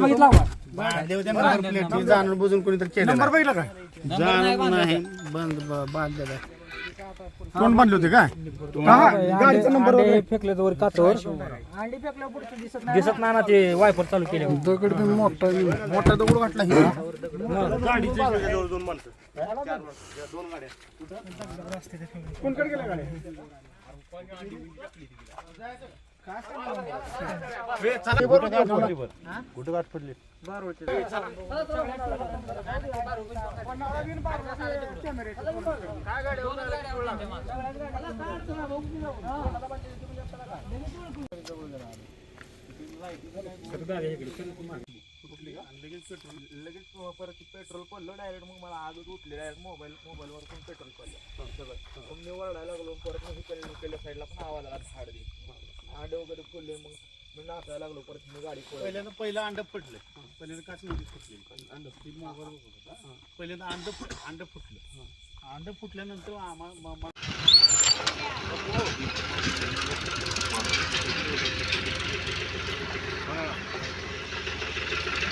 Number बघितला? जाणून बुजून कोणीतरी केलं नंबर बघितला का? जाणून नाही बंद ब- बांधलेलं. कोण बांधले होते काय? गाडीचा नंबर. फेकले वर काचवर. दिसत नाही ना. ते वायपर चालू केले. दगड पण मोठा मोठा दगड वाटला हे. कोणकडे गेल्या गाड्या? लगेच परत पेट्रोल पडलं डायरेक्ट मग मला आज उठले डायरेक्ट मोबाईल मोबाईलवर पण पेट्रोल पडलं सगळं मग मी वरडायला लागलो परत मग इकडे साईडला पण आवाज आला झाड दे आंडे वगैरे फुलले मग मी नाचायला लागलो परत मी गाडी पहिल्यांदा पहिलं अंड फुटलं. पहिल्यांदा काच नव्हती फुटली. अंड ती मोबाईल बघत होता पहिल्यांदा अंड फुट अंड फुटलं. अंड फुटल्यानंतर आम्हाला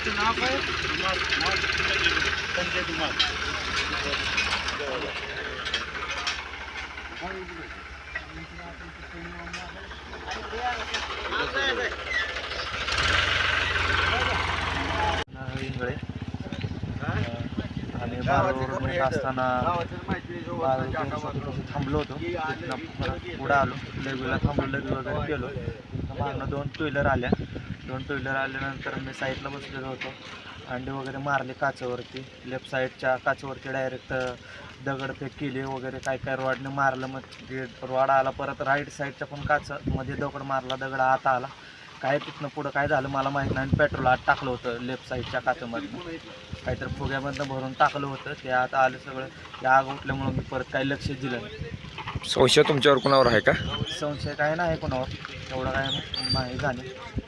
नाव काय? संजय कुमार. आणि असताना थांबलो होतो पुढं आलो. लगवीला थांबलो लगवी वगैरे गेलो मागणं दोन टू व्हीलर आल्या दोन टू व्हीलर आल्यानंतर मी साईडला बसलेलो होतो. अंडे वगैरे मारले काचेवरती. लेफ्ट साईडच्या काचेवरती डायरेक्ट दगडफेक केली वगैरे काय काय रॉडने मारलं. मग रॉड आला परत राईट साईडच्या पण काच मध्ये दगड मारला दगड आत आला. काय तिथनं पुढं काय झालं मला माहीत नाही. पेट्रोल आत टाकलं होतं लेफ्ट साईडच्या काचेमधनं. काहीतरी फुग्यामधनं भरून टाकलं होतं. ते आता आलं सगळं. ते आग उठल्यामुळं मी परत काही लक्ष दिलं संशय तुमच्यावर कुणावर आहे का? संशय काय नाही कोणावर. एवढं काय नाही. झाले